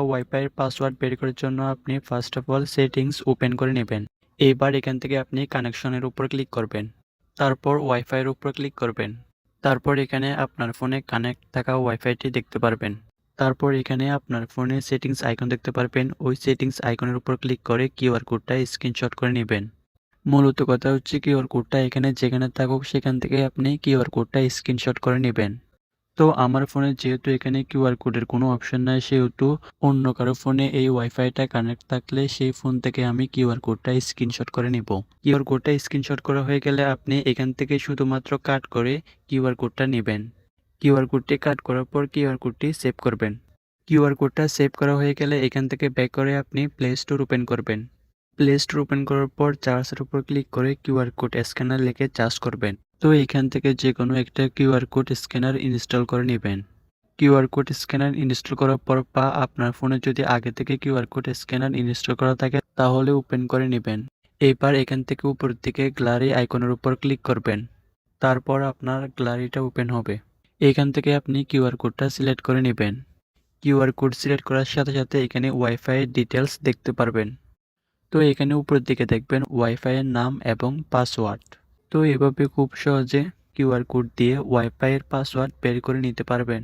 ওয়াইফাইয়ের password বের করার জন্য আপনি first of all settings open করে নেবেন। এবার এখান থেকে আপনি কানেকশনের উপর ক্লিক করবেন। তারপর ওয়াইফাইয়ের উপর ক্লিক করবেন। তারপর এখানে আপনার ফোনে কানেক্ট থাকা ওয়াইফাইটি দেখতে পারবেন। তারপর এখানে আপনার ফোনে সেটিংস আইকন দেখতে পারবেন। ওই সেটিংস আইকনের উপর ক্লিক করে কিউআর কোডটা স্ক্রিনশট করে নেবেন। মূলত কথা হচ্ছে কিউআর কোডটা এখানে যেখানে থাকুক সেখান থেকে আপনি কিউআর কোডটা স্ক্রিনশট করে নেবেন। তো আমার ফোনে যেহেতু এখানে কিউআর কোডের কোনো অপশন নাই, সেহেতু অন্য কারও ফোনে এই ওয়াইফাইটা কানেক্ট থাকলে সেই ফোন থেকে আমি কিউআর কোডটা স্ক্রিনশট করে নিব। কিউআর কোডটা স্ক্রিনশট করা হয়ে গেলে আপনি এখান থেকে শুধুমাত্র কাট করে কিউআর কোডটা নেবেন। কিউআর কোডটি কাট করার পর কিউআর কোডটি সেভ করবেন। কিউআর কোডটা সেভ করা হয়ে গেলে এখান থেকে ব্যাক করে আপনি প্লে স্টোর ওপেন করবেন। প্লে স্টোর ওপেন করার পর চার্জের উপর ক্লিক করে কিউআর কোড স্ক্যানার লিখে চার্জ করবেন। তো এখান থেকে যে কোনো একটা কিউআর কোড স্ক্যানার ইনস্টল করে নেবেন। কিউআর কোড স্ক্যানার ইনস্টল করার পর বা আপনার ফোনে যদি আগে থেকে কিউআর কোড স্ক্যানার ইনস্টল করা থাকে, তাহলে ওপেন করে নেবেন। এবার এখান থেকে উপর দিকে গ্যালারি আইকনের উপর ক্লিক করবেন। তারপর আপনার গ্যালারিটা ওপেন হবে। এখান থেকে আপনি কিউআর কোডটা সিলেক্ট করে নেবেন। কিউআর কোড সিলেক্ট করার সাথে সাথে এখানে ওয়াইফাই ডিটেলস দেখতে পারবেন। তো এখানে উপরের দিকে দেখবেন ওয়াইফাইয়ের নাম এবং পাসওয়ার্ড। এভাবে খুব সহজে কিউআর কোড দিয়ে ওয়াইফাইয়ের পাসওয়ার্ড বের করে নিতে পারবেন।